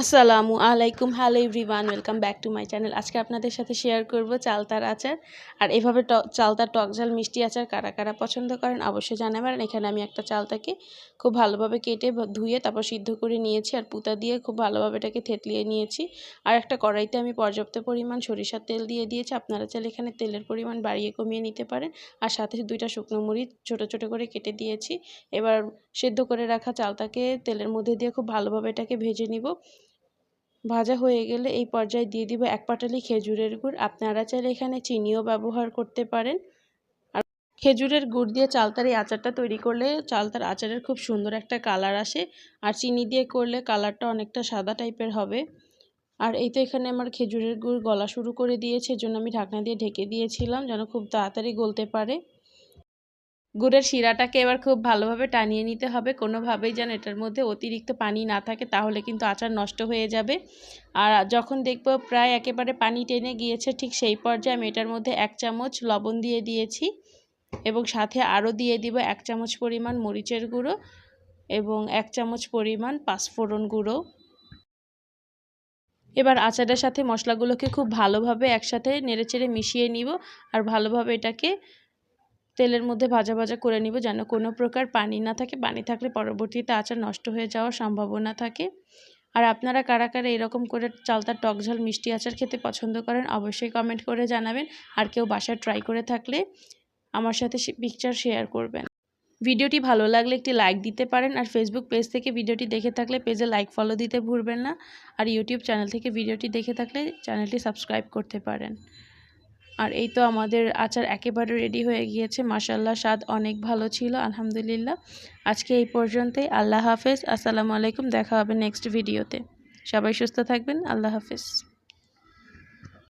আসসালামু আলাইকুম। Hello everyone welcome back to my channel আজকে আপনাদের সাথে শেয়ার করব চালতার আচার। আর এভাবে চালতার টক ঝাল, মিষ্টি আচার কারা কারা পছন্দ করেন অবশ্যই জানাবেন। এখানে আমি একটা চালতাকে খুব ভালোভাবে কেটে ধুয়ে তারপর সিদ্ধ করে নিয়েছি আর পুতা দিয়ে খুব ভালোভাবে এটাকে থেতলিয়ে নিয়েছি। আর একটা কড়াইতে আমি পর্যাপ্ত পরিমাণ সরিষার তেল দিয়ে দিয়েছি। আপনারা চাইলে এখানে তেলের পরিমাণ বাড়িয়ে কমিয়ে নিতে পারেন। আর সাথে দুইটা শুকনো মরিচ ছোটো ছোটো করে কেটে দিয়েছি। এবার সেদ্ধ করে রাখা চালতাকে তেলের মধ্যে দিয়ে খুব ভালোভাবে এটাকে ভেজে নিব। ভাজা হয়ে গেলে এই পর্যায়ে দিয়ে দিব এক পাটালি খেজুরের গুড়। আপনারা চাইলে এখানে চিনিও ব্যবহার করতে পারেন। আর খেজুরের গুড় দিয়ে চালতার এই আচারটা তৈরি করলে চালতার আচারের খুব সুন্দর একটা কালার আসে। আর চিনি দিয়ে করলে কালারটা অনেকটা সাদা টাইপের হবে। আর এই তো এখানে আমার খেজুরের গুড় গলা শুরু করে দিয়েছে জন্য আমি ঢাকনা দিয়ে ঢেকে দিয়েছিলাম যেন খুব তাড়াতাড়ি গলতে পারে। গুড়ের শিরাটাকে এবার খুব ভালোভাবে টানিয়ে নিতে হবে। কোনোভাবেই যেন এটার মধ্যে অতিরিক্ত পানি না থাকে, তাহলে কিন্তু আচার নষ্ট হয়ে যাবে। আর যখন দেখব প্রায় একেবারে পানি টেনে গিয়েছে, ঠিক সেই পর্যায়ে আমি এটার মধ্যে এক চামচ লবণ দিয়ে দিয়েছি এবং সাথে আরও দিয়ে দিব এক চামচ পরিমাণ মরিচের গুঁড়ো এবং এক চামচ পরিমাণ পাঁচফোড়ন গুঁড়ো। এবার আচারের সাথে মশলাগুলোকে খুব ভালোভাবে একসাথে নেড়েচেড়ে মিশিয়ে নিব আর ভালোভাবে এটাকে তেলের মধ্যে ভাজা ভাজা করে নিব যেন কোনো প্রকার পানি না থাকে। পানি থাকলে পরবর্তীতে আচার নষ্ট হয়ে যাওয়ার সম্ভাবনা থাকে। আর আপনারা কারা কারা এরকম করে চালতার টক ঝাল, মিষ্টি আচার খেতে পছন্দ করেন অবশ্যই কমেন্ট করে জানাবেন। আর কেউ বাসায় ট্রাই করে থাকলে আমার সাথে পিকচার শেয়ার করবেন। ভিডিওটি ভালো লাগলে একটি লাইক দিতে পারেন আর ফেসবুক পেজ থেকে ভিডিওটি দেখে থাকলে পেজে লাইক ফলো দিতে ভুলবেন না। আর ইউটিউব চ্যানেল থেকে ভিডিওটি দেখে থাকলে চ্যানেলটি সাবস্ক্রাইব করতে পারেন। আর এই তো আমাদের আচার একেবারে রেডি হয়ে গিয়েছে। মাসাল্লাহ স্বাদ অনেক ভালো ছিল, আলহামদুলিল্লাহ। আজকে এই পর্যন্তই। আল্লাহ হাফেজ। আসসালামু আলাইকুম। দেখা হবে নেক্সট ভিডিওতে সবাই সুস্থ থাকবেন। আল্লাহ হাফেজ।